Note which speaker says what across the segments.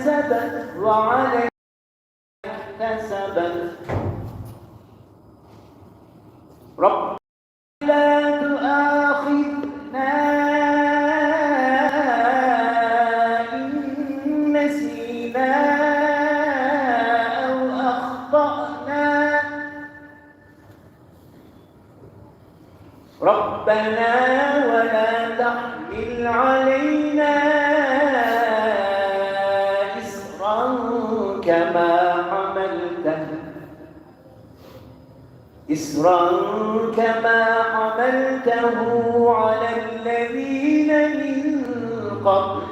Speaker 1: كسبت وعليها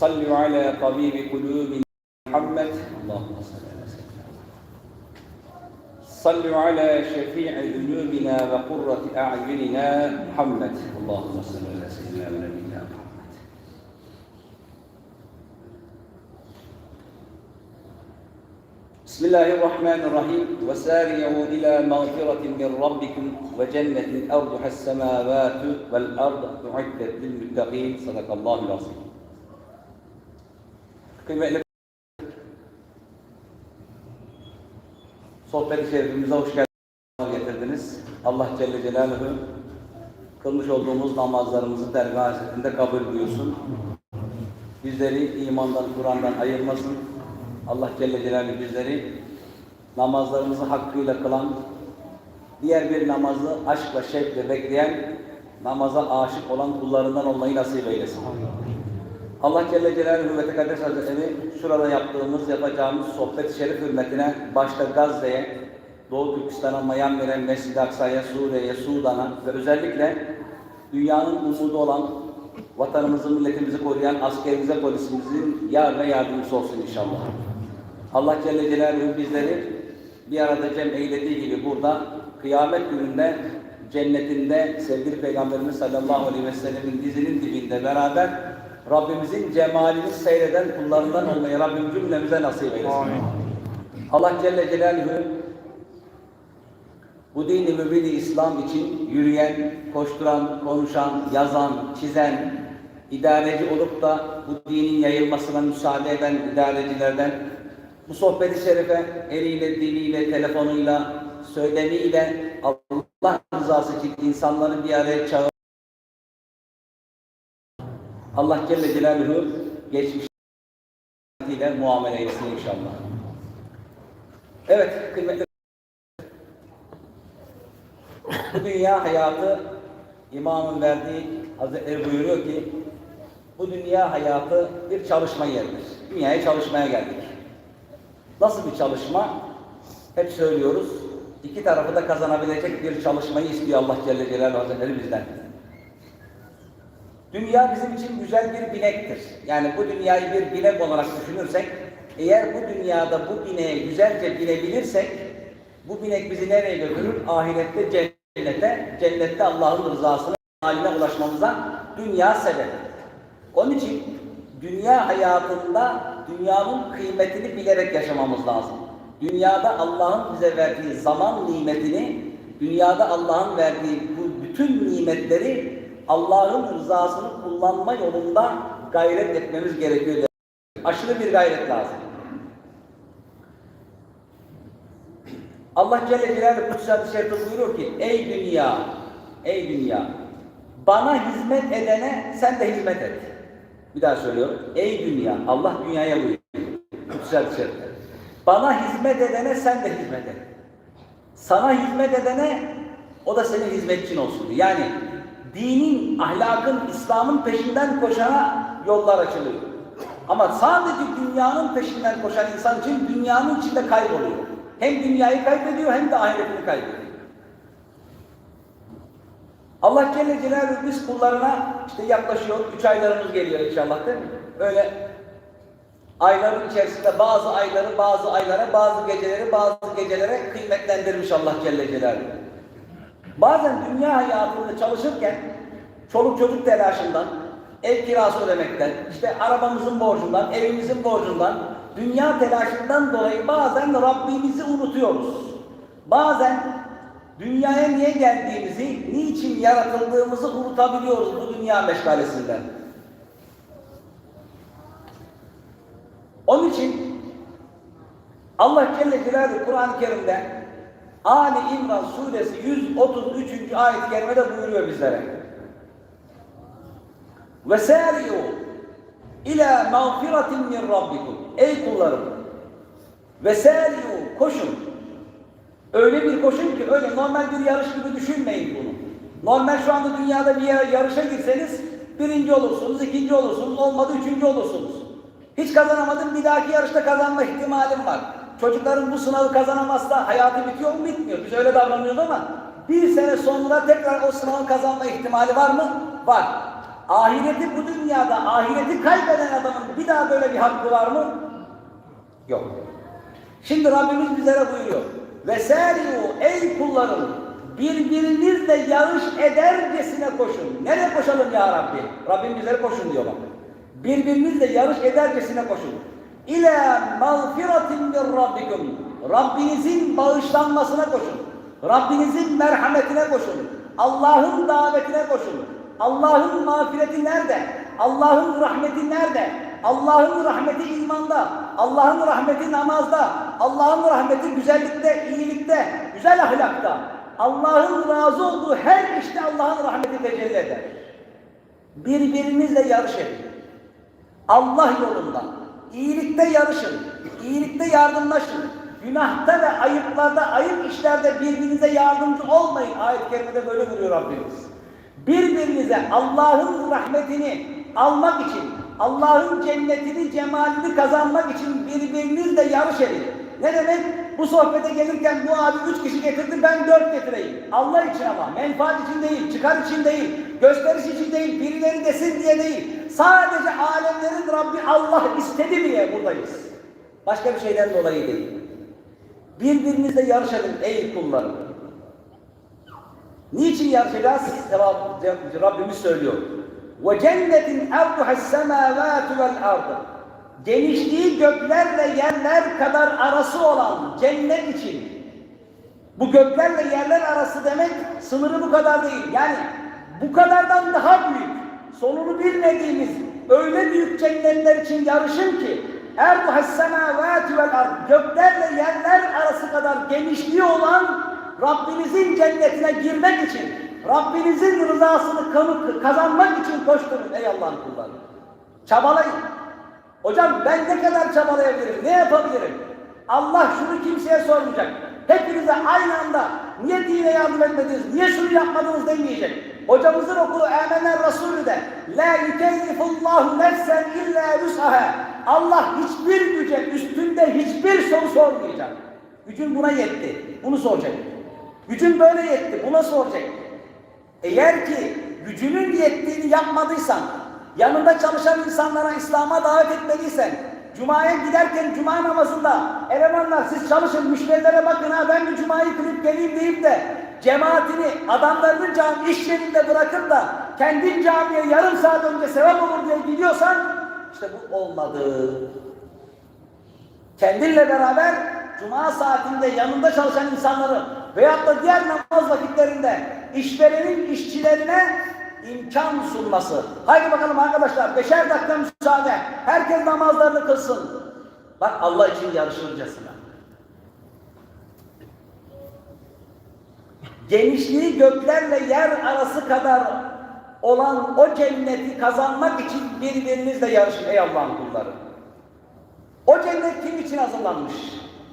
Speaker 2: صلوا على طبيب قلوبنا محمد. اللهم صل على سيدنا محمد صلوا على شفيع ذنوبنا وقرة أعيننا محمد اللهم صل على سيدنا ونبينا محمد. بسم الله الرحمن الرحيم. وسارعوا إلى مغفرة من ربكم وجنة أرضها السماوات والأرض أعدت للمتقين. صدق الله العظيم. Kıymetli sohbet-i şerifimize hoş geldiniz, getirdiniz. Allah Celle Celaluhu kılmış olduğumuz namazlarımızı dergah hazretinde kabul buyursun. Bizleri imandan, Kur'an'dan ayırmasın. Allah Celle Celaluhu bizleri namazlarımızı hakkıyla kılan, diğer bir namazı aşkla, şevkle bekleyen, namaza aşık olan kullarından olmayı nasip eylesin. Allah Celle Celaluhu ve Tekaddes Hazretleri şurada yaptığımız, yapacağımız sohbet-i şerif hürmetine başta Gazze'ye, Doğu Türkistan'a, Myanmar'a, Mescid-i Aksa'ya, Suriye'ye, Sudan'a ve özellikle dünyanın umudu olan vatanımızı, milletimizi koruyan askerimize, polisimizin yar ve yardımcısı olsun inşallah. Allah Celle Celaluhu bizleri bir arada cem eylediği gibi burada kıyamet gününde cennetinde sevgili Peygamberimiz sallallahu aleyhi ve sellemin dizinin dibinde beraber Rabbimizin cemalini seyreden kullarından olmayı Rabbim cümlemize nasip eylesin. Allah Celle Celaluhu bu dini mübini İslam için yürüyen, koşturan, konuşan, yazan, çizen, idareci olup da bu dinin yayılmasına müsaade eden idarecilerden bu sohbeti şerife eliyle, diliyle, telefonuyla, söylemiyle Allah rızası için insanları bir araya çağır. Allah Celle Celaluhu geçmiş rahmetiyle muamele eylesin inşallah. Evet, kıymetli bu dünya hayatı İmam'ın verdiği Hazretleri buyuruyor ki bu dünya hayatı bir çalışma yeridir. Dünyaya çalışmaya geldik. Nasıl bir çalışma? Hep söylüyoruz. İki tarafı da kazanabilecek bir çalışmayı istiyor Allah Celle Celaluhu Hazretleri bizden. Dünya bizim için güzel bir binektir. Yani bu dünyayı bir binek olarak düşünürsek, eğer bu dünyada bu bineğe güzelce binebilirsek, bu binek bizi nereye götürür? Ahirette cennete, cennette Allah'ın rızasına haline ulaşmamıza dünya sebep. Onun için dünya hayatında dünyanın kıymetini bilerek yaşamamız lazım. Dünyada Allah'ın bize verdiği zaman nimetini, dünyada Allah'ın verdiği bu bütün nimetleri Allah'ın rızasını kullanma yolunda gayret etmemiz gerekiyor. Aşırı bir gayret lazım. Allah Celle Celaluhu Hadis-i Şerif'te buyuruyor ki Ey dünya, ey dünya bana hizmet edene sen de hizmet et. Bir daha söylüyorum. Ey dünya, Allah dünyaya buyuruyor. Hadis-i Şerif'te. Bana hizmet edene sen de hizmet et. Sana hizmet edene o da senin hizmetçin olsun. Yani dinin, ahlakın, İslam'ın peşinden koşana yollar açılıyor. Ama sadece dünyanın peşinden koşan insan için dünyanın içinde kayboluyor. Hem dünyayı kaybediyor hem de ahiretini kaybediyor. Allah Celle Celaluhu biz kullarına işte yaklaşıyor, üç aylarımız geliyor inşallah değil mi? Öyle ayların içerisinde bazı ayları bazı aylara, bazı geceleri bazı gecelere kıymetlendirmiş Allah Celle Celaluhu. Bazen dünya hayatında çalışırken çoluk çocuk telaşından, ev kirası ödemekten, işte arabamızın borcundan, evimizin borcundan, dünya telaşından dolayı bazen Rabbimizi unutuyoruz. Bazen dünyaya niye geldiğimizi, niçin yaratıldığımızı unutabiliyoruz bu dünya meşgalesinden. Onun için Allah Celle Celaluhu Kur'an-ı Kerim'de Ali İmran suresi 133. ayet-i kerimede buyuruyor bizlere. Ve sâri'u ila mağfiratin min rabbikum. Ey kullarım. Ve sâri'u koşun. Öyle bir koşun ki öyle normal bir yarış gibi düşünmeyin bunu. Normal şu anda dünyada bir yere yarışa girseniz birinci olursunuz, ikinci olursunuz, olmadı üçüncü olursunuz. Hiç kazanamadım bir dahaki yarışta kazanma ihtimalim var. Çocukların bu sınavı kazanamazsa hayatı bitiyor mu? Bitmiyor. Biz öyle davranıyoruz ama bir sene sonra tekrar o sınavı kazanma ihtimali var mı? Var. Ahireti bu dünyada, ahireti kaybeden adamın bir daha böyle bir hakkı var mı? Yok. Şimdi Rabbimiz bizlere buyuruyor. Ve seriyu ey kullarım birbirinizle yarış edercesine koşun. Nereye koşalım ya Rabbi? Rabbim bizlere koşun diyor bak. Birbirinizle yarış edercesine koşun. İlâ mağfiratin min rabbikum. Rabbinizin bağışlanmasına koşun. Rabbinizin merhametine koşun. Allah'ın davetine koşun. Allah'ın mağfireti nerede? Allah'ın rahmeti nerede? Allah'ın rahmeti imanda, Allah'ın rahmeti namazda, Allah'ın rahmeti güzellikte, iyilikte, güzel ahlakta. Allah'ın razı olduğu her işte Allah'ın rahmeti tecelli eder. Birbirinizle yarış edin. Allah yolunda. İyilikte yarışın. iyilikte yardımlaşın. Günahta ve ayıplarda, ayıp işlerde birbirinize yardımcı olmayın. Ayet-i kerimede böyle buyuruyor Rabbimiz. Birbirinize Allah'ın rahmetini almak için, Allah'ın cennetini, cemalini kazanmak için birbirinizle yarış edin. Ne demek? Bu sohbete gelirken bu abi üç kişi getirdi, ben dört getireyim. Allah için ama, menfaat için değil, çıkar için değil, gösteriş için değil, birileri desin diye değil. Sadece alemlerin Rabbi Allah istedi diye buradayız. Başka bir şeyden dolayı değil. Birbirinizle yarış edin ey kullarım. Niçin yarışacağız? Rabbimiz söylüyor. Ve cennetin erduha semavatu vel ardı. Genişliği göklerle yerler kadar arası olan cennet için. Bu göklerle yerler arası demek sınırı bu kadar değil. Yani bu kadardan daha büyük. Sonunu bilmediğimiz öyle büyük cennetler için yarışın ki erduha semavatu vel ardı. Göklerle yerler arası kadar genişliği olan Rabbinizin cennetine girmek için, Rabbinizin rızasını kazanmak için koşturun ey Allah'ın kulları. Çabalayın. Hocam ben ne kadar çabalayabilirim? Ne yapabilirim? Allah şunu kimseye sormayacak. Hepinize aynı anda niye dine yardım etmediniz, niye şunu yapmadınız demeyecek. Hocamızın okulu Emener Resulü de La yükellifullahu nefsen illa vüs'aha Allah hiçbir güce üstünde hiçbir soru sormayacak. Gücün buna yetti. Bunu soracak. Gücün böyle yetti. Buna soracak. Eğer ki gücünün yettiğini yapmadıysan, yanında çalışan insanlara İslam'a davet etmediysen, Cuma'ya giderken Cuma namazında elemanlar siz çalışın müşterilere bakın ha ben bir Cuma'yı kılıp geleyim deyip de cemaatini adamlarını cami iş yerinde bırakıp da kendin camiye yarım saat önce sevap olur diye gidiyorsan işte bu olmadı. Kendinle beraber cuma saatinde yanında çalışan insanları veyahut da diğer namaz vakitlerinde işverenin işçilerine imkan sunması. Haydi bakalım arkadaşlar beşer dakika müsaade. Herkes namazlarını kılsın. Bak Allah için yarışırcasına. Genişliği göklerle yer arası kadar olan o cenneti kazanmak için birbirinizle yarışın ey Allah'ın kulları. O cennet kim için hazırlanmış?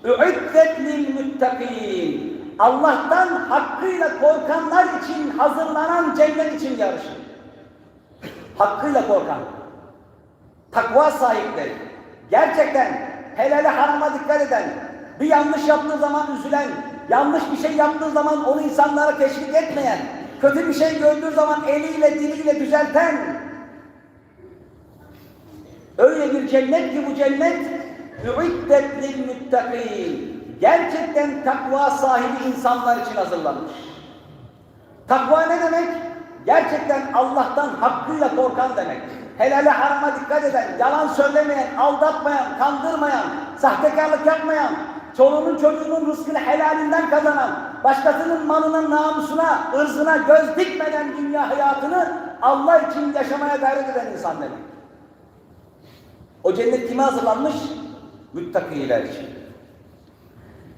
Speaker 2: Üiddet lil. Allah'tan hakkıyla korkanlar için hazırlanan cennet için yarışın. Hakkıyla korkan, takva sahipleri, gerçekten helale harama dikkat eden, bir yanlış yaptığı zaman üzülen, yanlış bir şey yaptığı zaman onu insanlara teşvik etmeyen, kötü bir şey gördüğü zaman eliyle diliyle düzelten, Öyle bir cennet ki bu cennet üiddet lil müttakîn. Gerçekten takva sahibi insanlar için hazırlanmış. Takva ne demek? Gerçekten Allah'tan hakkıyla korkan demek. Helale harama dikkat eden, yalan söylemeyen, aldatmayan, kandırmayan, sahtekarlık yapmayan, çoluğunun çocuğunun rızkını helalinden kazanan, başkasının malına, namusuna, ırzına göz dikmeden dünya hayatını Allah için yaşamaya gayret eden insan demek. O cennet kime hazırlanmış? Müttakiler için.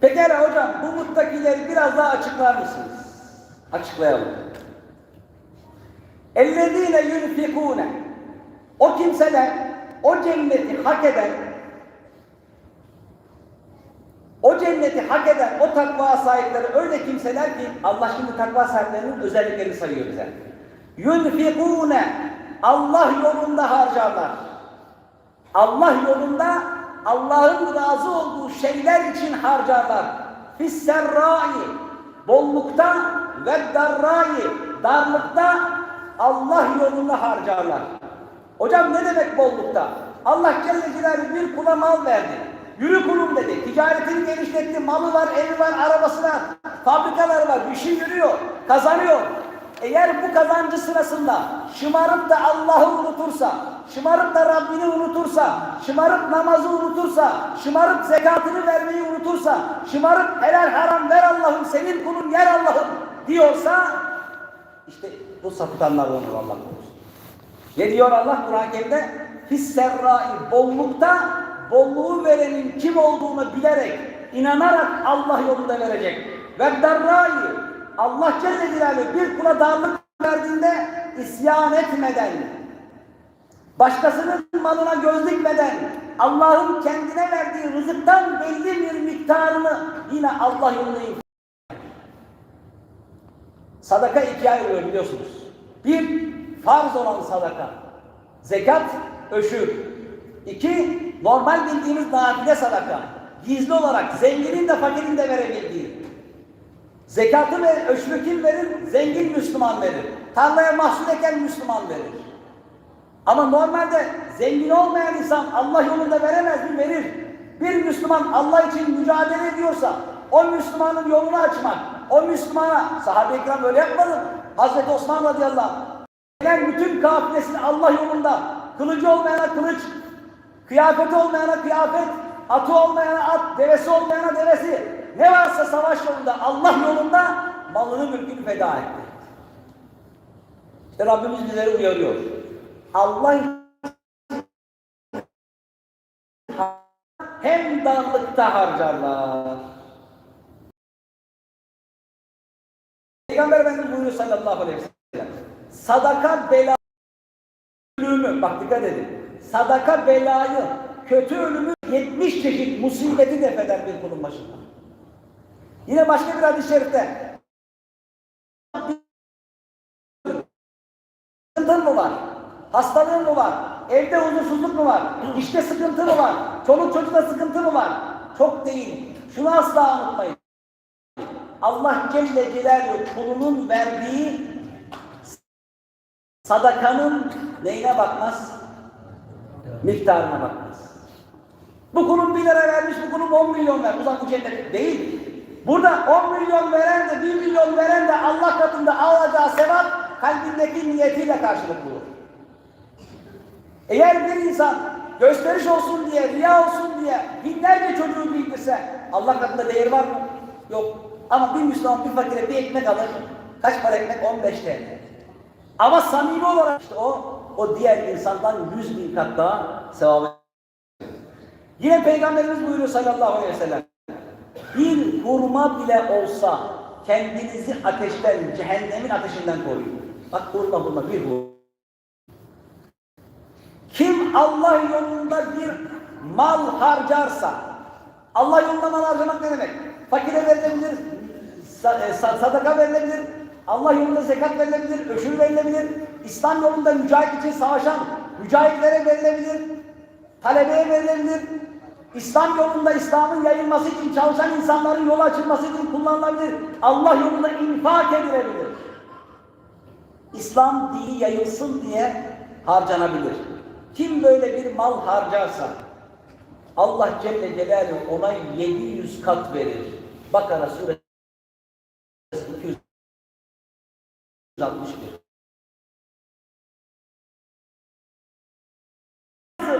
Speaker 2: Pekala hocam bu muttakileri biraz daha açıklar mısınız? Açıklayalım. اَلَّذ۪ينَ يُنْفِقُونَ O kimseler o cenneti hak eden cenneti hak eden o takva sahipleri öyle kimseler ki Allah şimdi takva sahiplerinin özelliklerini sayıyor bize. Yunfikune Allah yolunda harcarlar. Allah yolunda Allah'ın razı olduğu şeyler için harcarlar. Fisserra'i bollukta ve darra'i darlıkta Allah yolunda harcarlar. Hocam ne demek bollukta? Allah Celle Celaluhu bir kula mal verdi Yürü kulum dedi. Ticaretini genişletti. Malı var, evi var, arabası var. Fabrikaları var. işi yürüyor. Kazanıyor. Eğer bu kazancı sırasında şımarıp da Allah'ı unutursa, şımarıp da Rabbini unutursa, şımarıp namazı unutursa, şımarıp zekatını vermeyi unutursa, şımarıp helal haram ver Allah'ım senin kulun yer Allah'ım diyorsa işte bu sapıtanlardan olur Allah korusun. Ne diyor Allah Kur'an-ı Kerim'de? Fisserrai bollukta bolluğu verenin kim olduğunu bilerek, inanarak Allah yolunda verecek. Ve darrai Allah Celle bir kula darlık verdiğinde isyan etmeden, başkasının malına göz dikmeden, Allah'ın kendine verdiği rızıktan belli bir miktarını yine Allah yolunda Sadaka ikiye ayrılıyor biliyorsunuz. Bir, farz olan sadaka. Zekat, öşür. İki, normal bildiğimiz nafile sadaka. Gizli olarak zenginin de fakirin de verebildiği. Zekatı ve öşrü kim verir? Zengin Müslüman verir. Tarlaya mahsul eken Müslüman verir. Ama normalde zengin olmayan insan Allah yolunda veremez mi? Verir. Bir Müslüman Allah için mücadele ediyorsa o Müslümanın yolunu açmak, o Müslümana, sahabe-i kiram böyle yapmadı? Hazreti Osman radıyallahu anh, bütün kafilesini Allah yolunda, kılıcı olmayana kılıç, kıyafeti olmayana kıyafet, atı olmayana at, devesi olmayana devesi, ne varsa savaş yolunda, Allah yolunda malını mülkünü feda etti. İşte Rabbimiz bizleri uyarıyor. Allah hem darlıkta harcarlar. Peygamber Efendimiz buyuruyor sallallahu aleyhi ve sellem. Sadaka bela ölümü, bak dikkat edin. Sadaka belayı, kötü ölümü 70 çeşit musibeti defeder bir kulun başında. Yine başka bir hadis-i şerifte sıkıntın mı var? Hastalığın mı var? Evde huzursuzluk mu var? İşte sıkıntı mı var? Çoluk çocukta sıkıntı mı var? Çok değil. Şunu asla unutmayın. Allah Celle Celaluhu kulunun verdiği sadakanın neyine bakmaz? Miktarına bakmaz. Bu kulun bir lira vermiş, bu kulun 10 milyon ver. Uzak bu cennet değil. Burada 10 milyon veren de 1 milyon veren de Allah katında alacağı sevap kalbindeki niyetiyle karşılık bulur. Eğer bir insan gösteriş olsun diye, riya olsun diye binlerce çocuğu bildirse Allah katında değeri var mı? Yok. Ama bir Müslüman bir fakire bir ekmek alır. Kaç para ekmek? 15 TL. Ama samimi olarak işte o, o diğer insandan 100 bin kat daha sevabı. Yine Peygamberimiz buyuruyor sallallahu aleyhi ve sellem. Bir hurma bile olsa kendinizi ateşten, cehennemin ateşinden koruyun. Bak hurma hurma bir hurma. Kim Allah yolunda bir mal harcarsa, Allah yolunda mal harcamak ne demek? Fakire verilebilir, e, sa- sadaka verilebilir, Allah yolunda zekat verilebilir, öşür verilebilir, İslam yolunda mücahit için savaşan mücahitlere verilebilir, talebeye verilebilir, İslam yolunda İslam'ın yayılması için çalışan insanların yolu açılması için kullanılabilir, Allah yolunda infak edilebilir. İslam dini yayılsın diye harcanabilir. Kim böyle bir mal harcarsa Allah Celle Celaluhu ona 700 kat verir. Bakara suresi 261.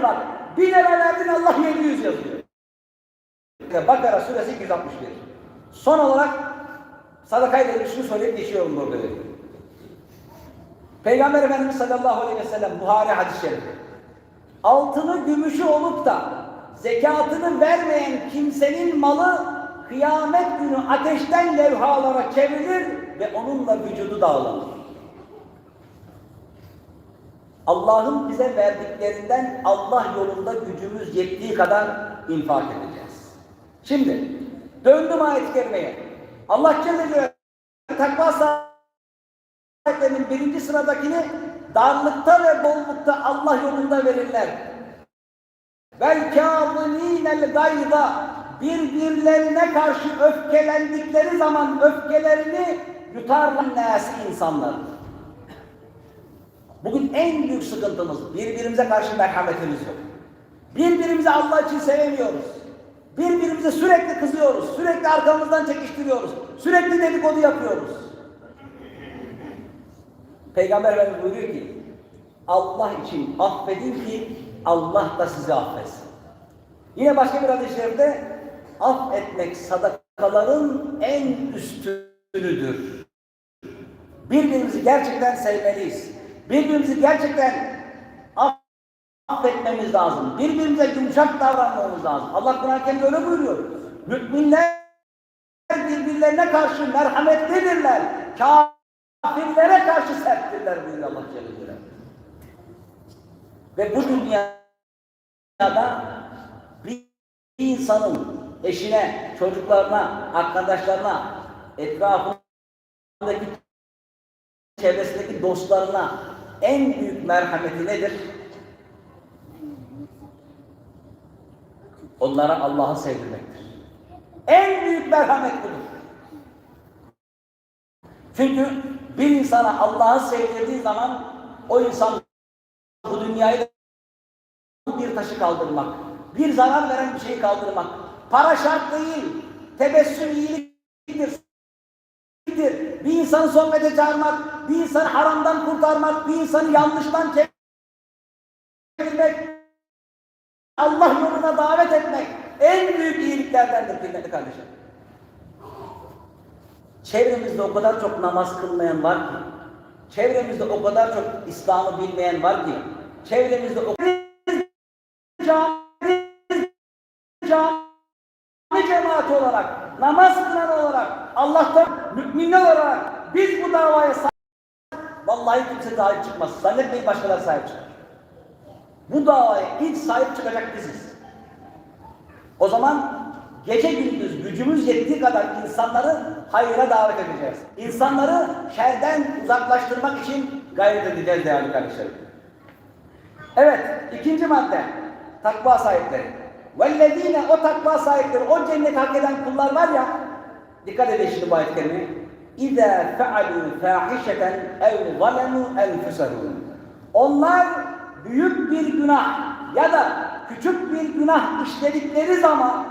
Speaker 2: Bak, bir lira verdin Allah 700 yazıyor. Bakara suresi 261. Son olarak sadakayla ilgili şunu söyleyip geçiyorum burada. Peygamber Efendimiz sallallahu aleyhi ve sellem Buhari hadis-i şerif. Altını gümüşü olup da zekatını vermeyen kimsenin malı kıyamet günü ateşten levhalara çevrilir ve onunla vücudu dağlanır. Allah'ın bize verdiklerinden Allah yolunda gücümüz yettiği kadar infak edeceğiz. Şimdi döndüm ayet-i kerimeye. Allah Celle Celaluhu takva sahiplerinin birinci sıradakini darlıkta ve bollukta Allah yolunda verirler. Vel kâzimînel gayza birbirlerine karşı öfkelendikleri zaman öfkelerini yutarlar nâsi insanlar. Bugün en büyük sıkıntımız birbirimize karşı merhametimiz yok. Birbirimizi Allah için sevemiyoruz. Birbirimize sürekli kızıyoruz. Sürekli arkamızdan çekiştiriyoruz. Sürekli dedikodu yapıyoruz. Peygamber Efendimiz buyuruyor ki Allah için affedin ki Allah da sizi affetsin. Yine başka bir hadis-i şerifte affetmek sadakaların en üstünüdür. Birbirimizi gerçekten sevmeliyiz. Birbirimizi gerçekten affetmemiz lazım. Birbirimize yumuşak davranmamız lazım. Allah Kur'an-ı Kerim'de öyle buyuruyor. Müminler birbirlerine karşı merhametlidirler. Kafirlere karşı serttirler buyuruyor Allah Celle. Ve bu dünyada bir insanın eşine, çocuklarına, arkadaşlarına, etrafındaki çevresindeki dostlarına en büyük merhameti nedir? Onlara Allah'ı sevdirmektir. En büyük merhamet budur. Çünkü bir insana Allah'ı sevdirdiği zaman o insan bu dünyayı bir taşı kaldırmak, bir zarar veren bir şeyi kaldırmak. Para şart değil, tebessüm iyiliktir. Bir insanı sohbete çağırmak, bir insanı haramdan kurtarmak, bir insanı yanlıştan çevirmek, Allah yoluna davet etmek en iyiliklerdendir kıymetli kardeşim. Çevremizde o kadar çok namaz kılmayan var ki, çevremizde o kadar çok İslam'ı bilmeyen var ki, çevremizde o cami, cami olarak, namaz kılan olarak, Allah'tan müminler olarak biz bu davaya sahip Vallahi kimse sahip çıkmaz. Zannetmeyin başkaları sahip çıkar. Bu davaya ilk sahip çıkacak biziz. O zaman gece gündüz gücümüz yettiği kadar insanları hayra davet edeceğiz. İnsanları şerden uzaklaştırmak için gayret edeceğiz değerli kardeşlerim. Evet, ikinci madde. Takva sahipleri. Vellezine o takva sahipleri, o cennet hak eden kullar var ya, dikkat edin şimdi bu ayet kerimeye. İzâ fealû fâhişeten ev zalemû enfusehûm. Onlar büyük bir günah ya da küçük bir günah işledikleri zaman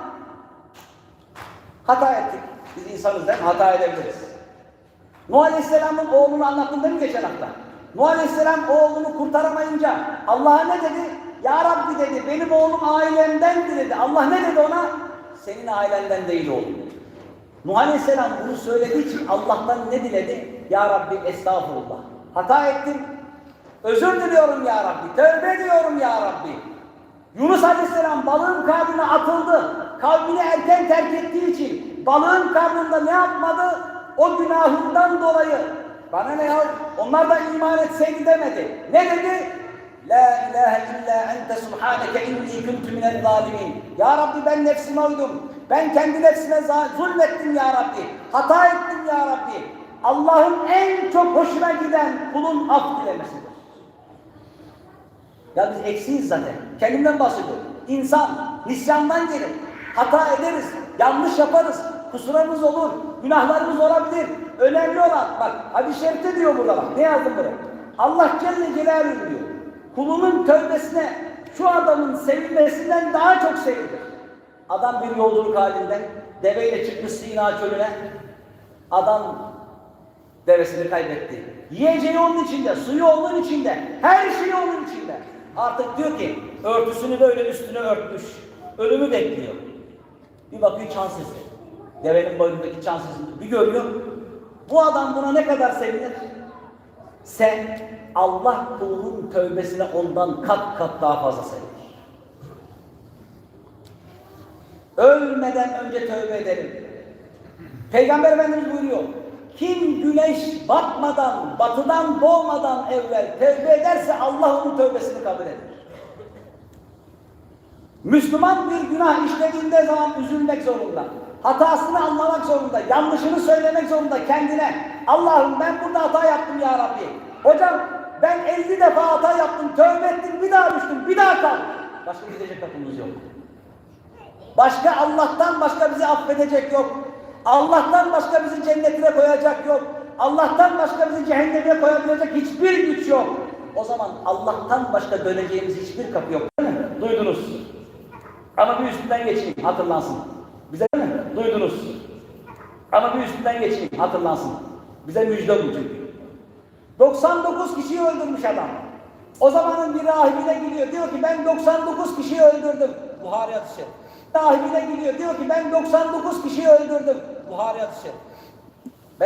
Speaker 2: hata ettik. Biz insanız değil mi? Hata edebiliriz. Nuh Aleyhisselam'ın oğlunu anlattım değil mi geçen hafta? Nuh Aleyhisselam oğlunu kurtaramayınca Allah'a ne dedi? Ya Rabbi dedi, benim oğlum ailemdendi dedi. Allah ne dedi ona? Senin ailenden değil oğlum dedi. Nuh Aleyhisselam bunu söylediği için Allah'tan ne diledi? Ya Rabbi estağfurullah. Hata ettim. Özür diliyorum ya Rabbi. Tövbe ediyorum ya Rabbi. Yunus Aleyhisselam balığın karnına atıldı. Kavmini erken terk ettiği için balığın karnında ne yapmadı? O günahından dolayı bana ne ya? Onlar da iman etseydi demedi. Ne dedi? La ilahe illa ente subhaneke inni kuntu minel zalimin. Ya Rabbi ben nefsime uydum. Ben kendi nefsime zulmettim ya Rabbi. Hata ettim ya Rabbi. Allah'ın en çok hoşuna giden kulun af dilemesidir. Ya biz eksiyiz zaten. Kendimden bahsediyorum. İnsan nisyandan gelir. Hata ederiz. Yanlış yaparız. Kusurlarımız olur. Günahlarımız olabilir. Önemli olan bak hadis-i şerifte diyor burada bak. Ne yazdım buraya? Allah Celle Celaluhu diyor. Kulunun tövbesine şu adamın sevilmesinden daha çok sevilir. Adam bir yolculuk halinden deveyle çıkmış Sina çölüne. Adam devesini kaybetti. Yiyeceği onun içinde, suyu onun içinde, her şeyi onun içinde. Artık diyor ki örtüsünü böyle üstüne örtmüş. Ölümü bekliyor. Bir bakıyor çan sesi. Devenin boynundaki çan sesini bir görüyor. Bu adam buna ne kadar sevinir? Sen Allah kulunun tövbesine ondan kat kat daha fazla sevinir. Ölmeden önce tövbe edelim. Peygamber Efendimiz buyuruyor. Kim güneş batmadan, batıdan doğmadan evvel tövbe ederse Allah onun tövbesini kabul eder. Müslüman bir günah işlediğinde zaman üzülmek zorunda. Hatasını anlamak zorunda, yanlışını söylemek zorunda kendine. Allah'ım ben burada hata yaptım ya Rabbi. Hocam ben 50 defa hata yaptım, tövbe ettim, bir daha düştüm, bir daha kaldım. Başka gidecek kapımız yok. Başka Allah'tan başka bizi affedecek yok. Allah'tan başka bizi cennetine koyacak yok. Allah'tan başka bizi cehenneme koyabilecek hiçbir güç yok. O zaman Allah'tan başka döneceğimiz hiçbir kapı yok? Duydunuz. Ama bir üstünden geçeyim hatırlansın. Bize mi? Duydunuz. Ama bir üstünden geçeyim hatırlansın. Bize müjde bu çünkü. 99 kişiyi öldürmüş adam. O zamanın bir rahibine gidiyor. Diyor ki ben 99 kişiyi öldürdüm. Buhari hadisi. Rahibine gidiyor. Diyor ki ben 99 kişiyi öldürdüm. Buhari hadisi.